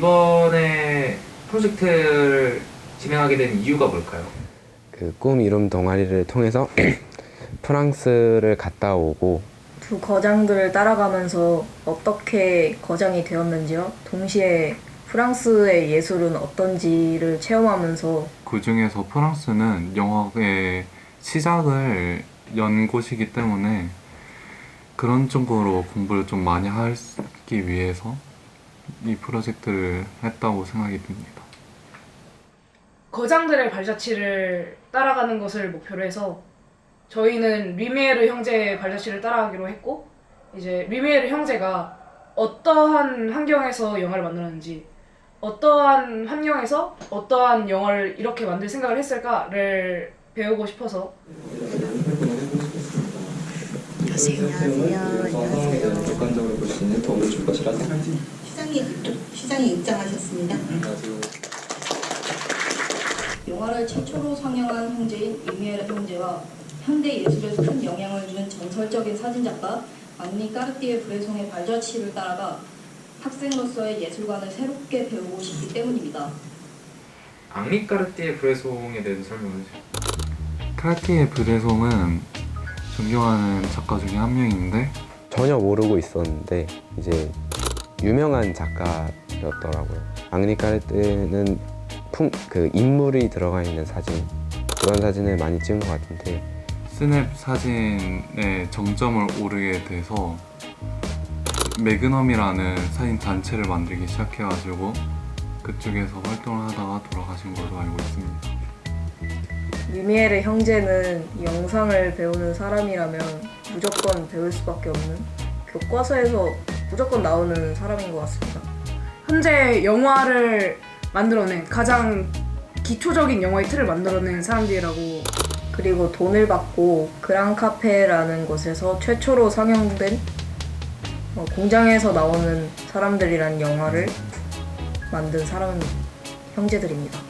이번에 프로젝트를 진행하게 된 이유가 뭘까요? 그 꿈 이룸 동아리를 통해서 프랑스를 갔다 오고 두 거장들을 따라가면서 어떻게 거장이 되었는지요. 동시에 프랑스의 예술은 어떤지를 체험하면서 그 중에서 프랑스는 영화의 시작을 연 곳이기 때문에 그런 쪽으로 공부를 좀 많이 하기 위해서 이 프로젝트를 했다고 생각이 듭니다. 거장들의 발자취를 따라가는 것을 목표로 해서 저희는 리메르 형제의 발자취를 따라가기로 했고 이제 리메르 형제가 어떠한 환경에서 영화를 만들었는지 어떠한 환경에서 어떠한 영화를 이렇게 만들 생각을 했을까를 배우고 싶어서 객관적으로 볼 수 있는 도움을 줄 것이라 생각합니다. 시장이 시장이 입장하셨습니다. 영화를 최초로 상영한 형제인 리미에르 형제와 현대 예술에 큰 영향을 준 전설적인 사진작가 안니 까르띠에 브레송의 발자취를 따라가 학생으로서의 예술관을 새롭게 배우고 싶기 때문입니다. 앙리 까르띠에 브레송에 대해서 설명해 주세요. 카르티에 브레송은 존경하는 작가 중에 한 명인데 전혀 모르고 있었는데 이제 유명한 작가였더라고요. 앙리카르트는 품, 그 인물이 들어가 있는 사진 그런 사진을 많이 찍은 것 같은데 스냅 사진의 정점을 오르게 돼서 매그넘이라는 사진 단체를 만들기 시작해가지고 그쪽에서 활동을 하다가 돌아가신 걸로 알고 있습니다. 유미에르 형제는 영상을 배우는 사람이라면 무조건 배울 수밖에 없는 교과서에서 무조건 나오는 사람인 것 같습니다. 현재 영화를 만들어낸 가장 기초적인 영화의 틀을 만들어낸 사람들이라고 그리고 돈을 받고 그랑 카페라는 곳에서 최초로 상영된 어, 공장에서 나오는 사람들이란 영화를 만든 사람 형제들입니다.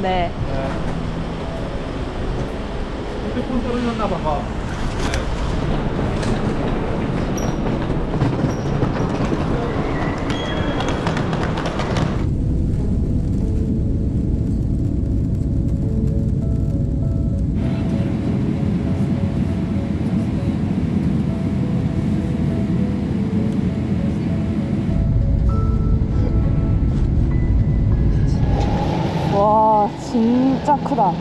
네. 와, 진짜 크다.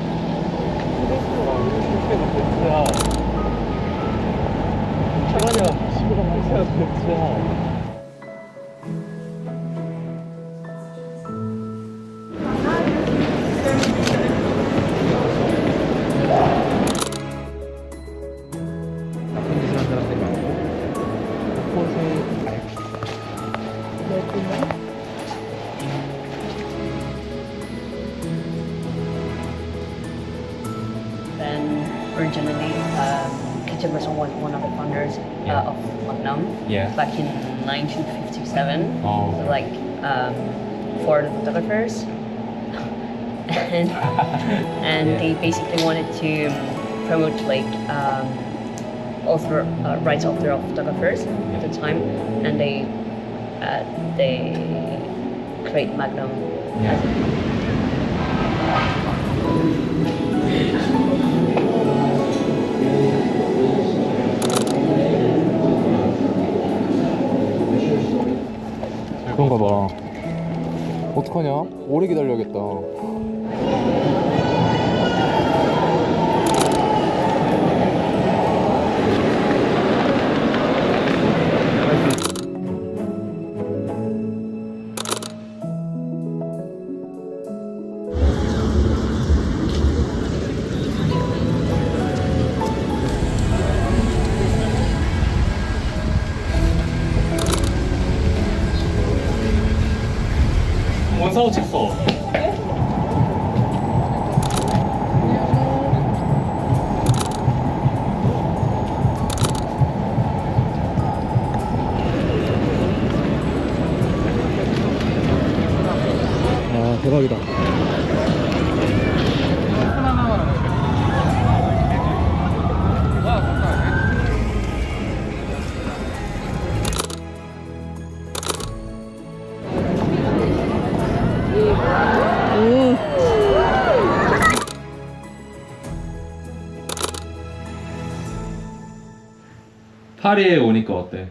Originally, um, Kitchen was one of the founders Yeah. uh, of Magnum Yeah. back in 1957. Oh. So like um, for the photographers, and and Yeah. they basically wanted to promote like um, author uh, rights author of photographers at the time, and they uh, they create Magnum 그 어떡하냐? 오래 기다려야겠다. 사고 파리에 오니까 어때?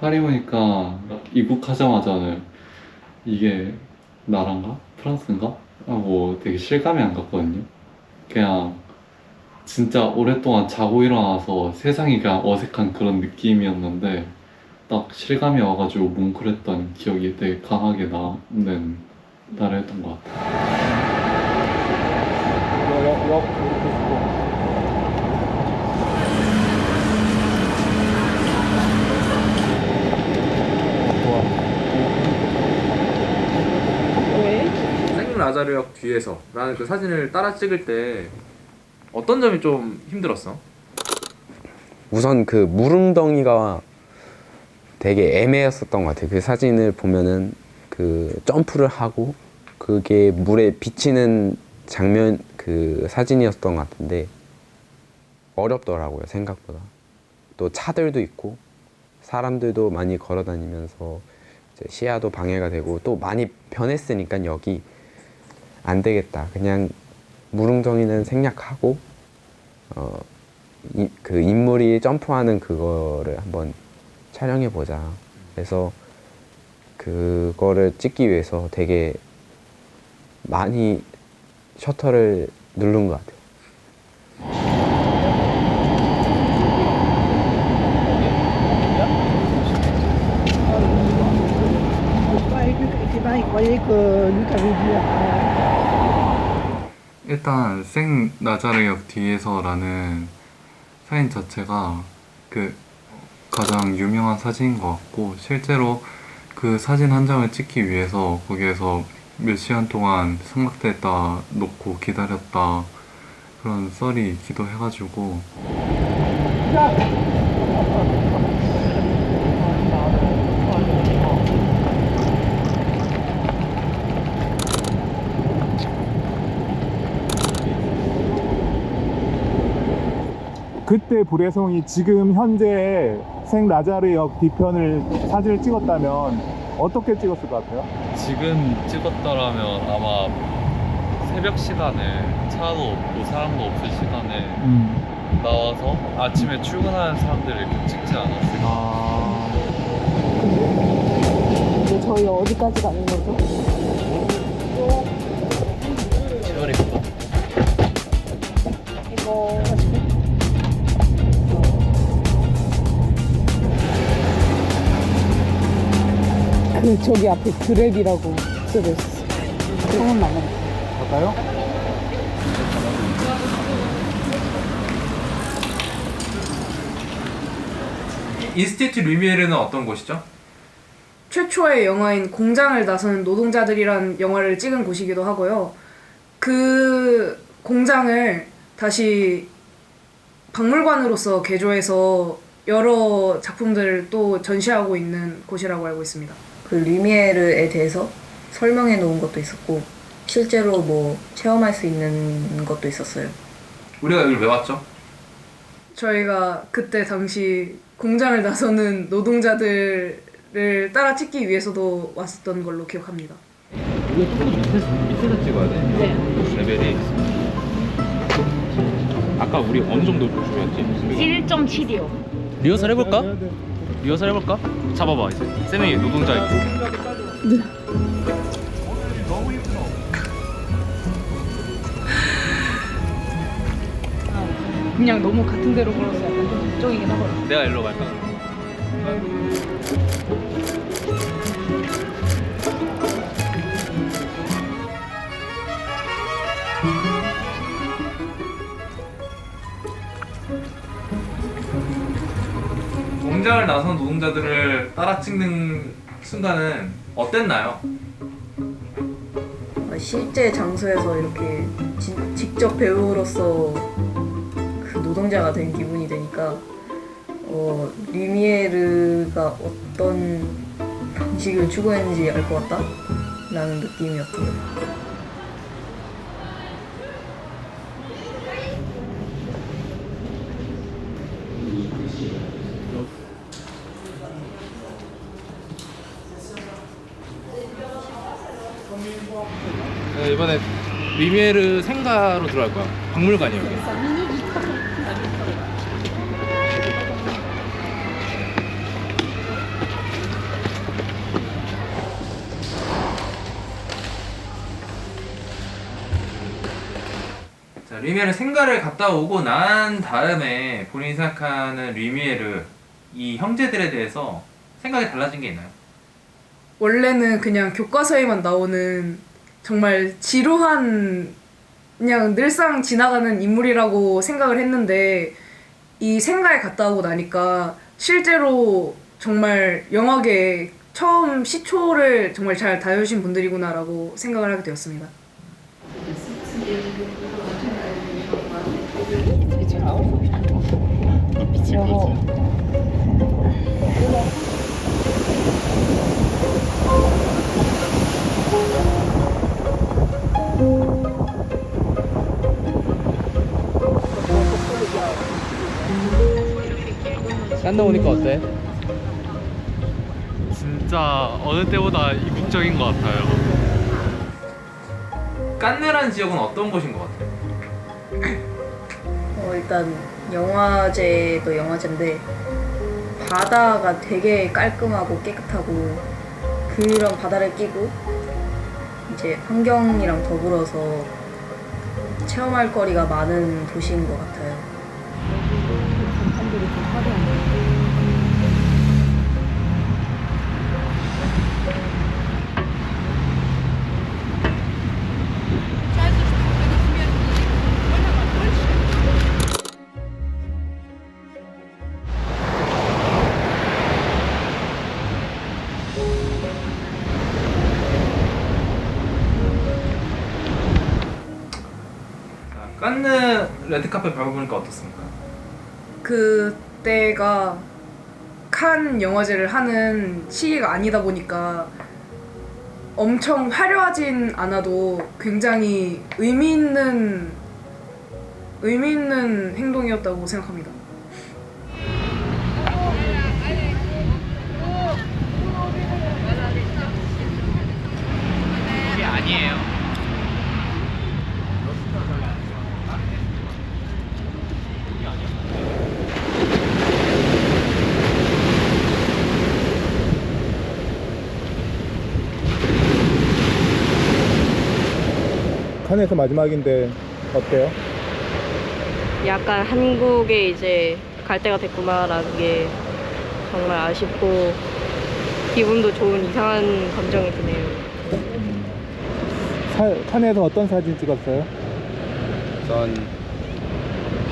파리 오니까 입국하자마자는 이게 나란가? 프랑스인가? 하고 되게 실감이 안 갔거든요. 그냥 진짜 오랫동안 자고 일어나서 세상이 그냥 어색한 그런 느낌이었는데 딱 실감이 와가지고 뭉클했던 기억이 되게 강하게 나는 날이었던 것 같아요. 생라자르역 뒤에서 나는 그 사진을 따라 찍을 때 어떤 점이 좀 힘들었어? 우선 그 무릉덩이가 되게 애매했었던 것 같아요. 그 사진을 보면은 그 점프를 하고 그게 물에 비치는 장면 그 사진이었던 것 같은데 어렵더라고요 생각보다. 또 차들도 있고 사람들도 많이 걸어 다니면서 이제 시야도 방해가 되고 또 많이 변했으니까 여기 안 되겠다. 그냥 무릉덩이는 생략하고 어, 이, 그 인물이 점프하는 그거를 한번 촬영해 보자. 그래서 그거를 찍기 위해서 되게 많이 셔터를 누른 것 같아요. 일단 생 나자르역 뒤에서라는 사진 자체가 그 가장 유명한 사진인 것 같고 실제로 그 사진 한 장을 찍기 위해서 거기에서 몇 시간 동안 삼각대에다 놓고 기다렸다 그런 썰이 있기도 해가지고 그때 불해송이 지금 현재 생 라자르역 뒤편을 사진을 찍었다면 어떻게 찍었을 것 같아요? 지금 찍었더라면 아마 새벽 시간에 차도 없고 사람도 없을 시간에 나와서 아침에 출근하는 사람들을 이렇게 찍지 않았을까 아... 근데 저희 어디까지 가는 거죠? 그 저기 앞에 드랩이라고 쓰여 있어. 소문 나면. 갈까요? 인스티튜 루미에르는 어떤 곳이죠? 최초의 영화인 공장을 나서는 노동자들이란 영화를 찍은 곳이기도 하고요. 그 공장을 다시 박물관으로서 개조해서 여러 작품들을 또 전시하고 있는 곳이라고 알고 있습니다. 그 리미에르에 대해서 설명해 놓은 것도 있었고 실제로 뭐 체험할 수 있는 것도 있었어요. 우리가 여기를 왜 왔죠? 저희가 그때 당시 공장을 나서는 노동자들을 따라 찍기 위해서도 왔었던 걸로 기억합니다. 이거 조금 밑에서, 밑에서 찍어야 돼. 네. 레벨이. 아까 우리 어느 정도 보여줬지? 1.7이요. 리허설 해볼까? 리허설 해볼까? 잡아봐 이제 쌤이 노동자 있고 그냥 너무 같은 데로 걸어서 약간 좀 걱정이긴 하거든요. 내가 일로 갈까? 공장을 나선 노동자들을 따라 찍는 순간은 어땠나요? 실제 장소에서 이렇게 진- 직접 배우로서 그 노동자가 된 기분이 되니까 어, 리미에르가 어떤 방식을 추구했는지 알 것 같다? 라는 느낌이었어요. 리미에르 생가로 들어갈 거야. 박물관이야 여기. 자, 리미에르 생가를 갔다 오고 난 다음에 본인이 생각하는 리미에르 이 형제들에 대해서 생각이 달라진 게 있나요? 원래는 그냥 교과서에만 나오는 정말 지루한 그냥 늘상 지나가는 인물이라고 생각을 했는데 이 생가에 갔다 오고 나니까 실제로 정말 영화계 처음 시초를 정말 잘 다루신 분들이구나라고 생각을 하게 되었습니다. 깐다 오니까 어때? 진짜 어느 때보다 이국적인 것 같아요. 깐느란 지역은 어떤 곳인 것 같아요? 어, 일단 영화제도 영화제인데 바다가 되게 깔끔하고 깨끗하고 그런 바다를 끼고 이제 환경이랑 더불어서 체험할 거리가 많은 도시인 것 같아요. 레드카페 밟아보니까 어떻습니까? 그때가 칸 영화제를 하는 시기가 아니다 보니까 엄청 화려하진 않아도 굉장히 의미 있는 의미 있는 행동이었다고 생각합니다. 이게 아니에요. 칸에서 마지막인데 어때요? 약간 한국에 이제 갈 때가 됐구나라는 게 정말 아쉽고 기분도 좋은 이상한 감정이 드네요. 사- 칸에서 어떤 사진 찍었어요? 전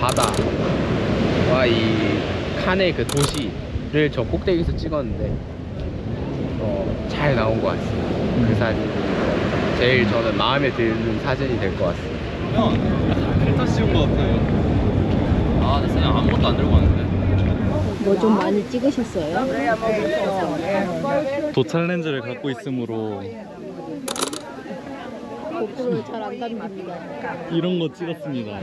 바다와 이 칸의 그 도시를 저 꼭대기에서 찍었는데 어, 잘 나온 것 같습니다. 그 사진이 제일 저는 마음에 드는 사진이 될 것 같습니다. 필터 씌운 것 같아요. 아, 나 그냥 아무것도 안 들고 왔는데. 뭐 좀 많이 찍으셨어요? 도찰 렌즈를 갖고 있으므로 고프로 잘안 답니다. 이런 거 찍었습니다.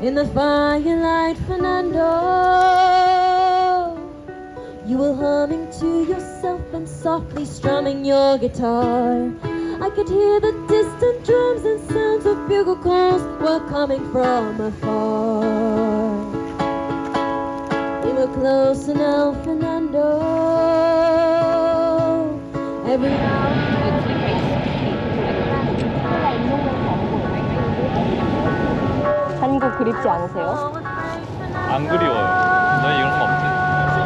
In the firelight, Fernando, you were humming to yourself and softly strumming your guitar. I could hear the distant drums and sounds of bugle calls were coming from afar. We were close now, Fernando. Every 한국 그립지 않으세요? 안 그리워요. 너 이런 거 없지?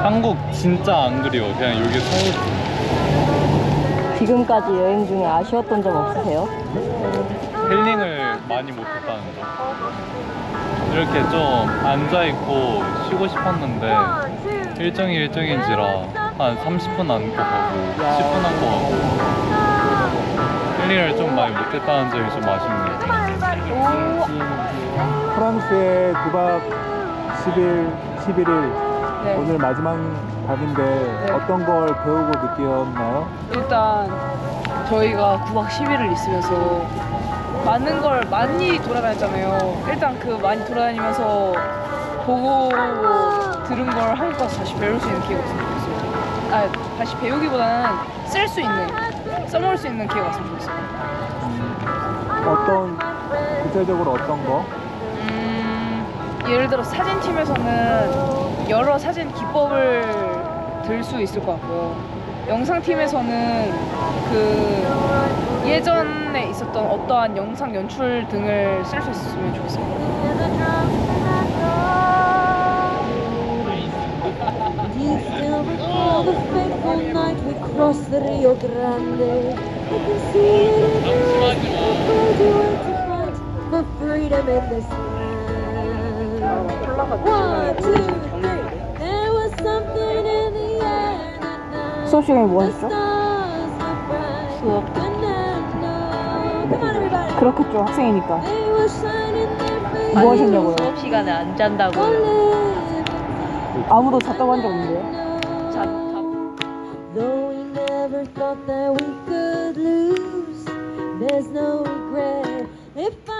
한국 진짜 안 그리워. 그냥 여기 서울 지금까지 여행 중에 아쉬웠던 점 없으세요? 힐링을 많이 못했다는 거. 이렇게 좀 앉아 있고 쉬고 싶었는데 일정이 일정인지라 한 30분 안고 가고 10분 안고 가고 할 일을 좀 많이 못했다는 점이 좀 아쉽네요. 프랑스에 9박 10일, 11일 네. 오늘 마지막 밤인데 어떤 걸 배우고 느꼈나요? 일단 저희가 9박 10일을 있으면서 많은 걸 많이 돌아다녔잖아요. 일단 그 많이 돌아다니면서 보고 들은 걸 한국 가서 다시 배울 수 있는 기회가 좋겠어요. 아, 다시 배우기보다는 쓸 수 있는, 써먹을 수 있는 기회가 있으면 좋겠어요. 어떤 구체적으로 어떤 거? 음, 예를 들어 사진팀에서는 여러 사진 기법을 들 수 있을 것 같고요. 영상팀에서는 그 예전에 있었던 어떠한 영상 연출 등을 쓸 수 있었으면 좋겠어요. 수업 시간에 뭐 were bright. 수업. 그렇겠죠, 학생이니까. 뭐 하셨냐고요? 수업 시간에 안 잔다고요. 아무도 잤다고 한 적 없는데요? Though we never thought that we could lose, there's no regret. If I